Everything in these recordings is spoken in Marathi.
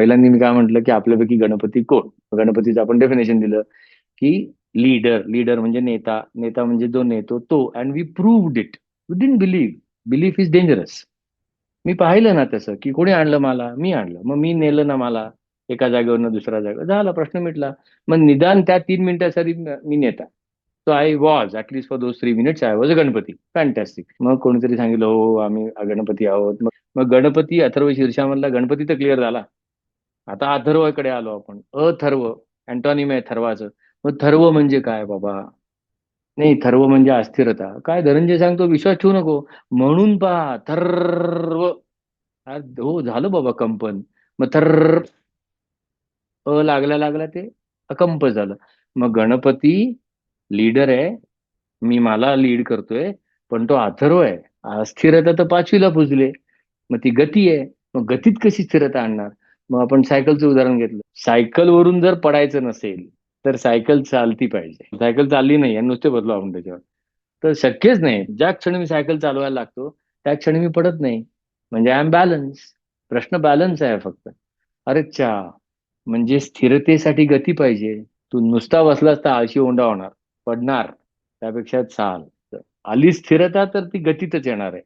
पहिल्यांदा मी काय म्हटलं की आपल्यापैकी गणपती कोण? गणपतीचं आपण डेफिनेशन दिलं की लीडर लीडर म्हणजे नेता नेता म्हणजे जो नेतो तो. And we proved it we didn't believe belief is dangerous मी पाहिलं ना तसं की कोणी आणलं मला? मी आणलं. मग मी नेलं ना मला? एका जागेवरनं दुसऱ्या जागेवर. झाला प्रश्न मिटला. मग निदान त्या तीन मिनिटासाठी मी नेता. So I was at least for those three minutes I was a Ganapati. Fantastic मग कोणीतरी सांगितलं हो आम्ही गणपती आहोत. मग मग गणपती अथर्व शीर्षामधला गणपती तर क्लिअर झाला. आता अथर्वकडे आलो आपण. अथर्व अँटॉनिम आहे थर्वाचं. मग थर्व म्हणजे काय बाबा? नाही थर्व म्हणजे अस्थिरता. काय धनंजय सांगतो विश्वास ठेवू नको. म्हणून पहा थर्व. हो झालं बाबा कंपन. मग थर्र. अ लागल्या लागला ते. अकंप झालं. मग गणपती लीडर आहे. मी मला लीड करतोय पण तो अथर्व आहे. अस्थिरता तर पाचवीला पुजले. मग ती गती आहे. मग गतीत कशी स्थिरता आणणार? मग आपण सायकलचं उदाहरण घेतलं. सायकल वरून जर पडायचं नसेल तर सायकल चालती पाहिजे. सायकल चालली नाही आणि नुसते बदलू आपण त्याच्यावर. तर शक्यच नाही. ज्या क्षणी मी सायकल चालवायला लागतो त्या क्षणी मी पडत नाही. म्हणजे आय एम बॅलन्स प्रश्न बॅलन्स आहे फक्त. अरे चा म्हणजे स्थिरतेसाठी गती पाहिजे. तू नुसता बसलास तर आळशी ओंडा होणार. पडणार. त्यापेक्षा चाल. आली स्थिरता तर ती गतीतच येणार आहे.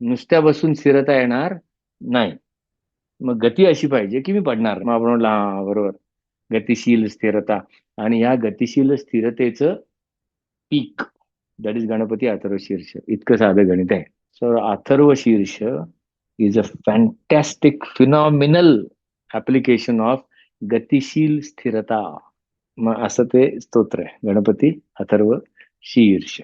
नुसत्या बसून स्थिरता येणार नाही. मग गती अशी पाहिजे की मी पडणार. मग आपण म्हटलं हा बरोबर. गतिशील स्थिरता. आणि या गतिशील स्थिरतेचं peak that is Ganapati Atharva Shirsha. इतकं साधं गणित आहे. So Atharva Shirsha is a fantastic phenomenal application of गतिशील स्थिरता. मग असं ते स्तोत्र आहे. गणपती अथर्व शीर्ष.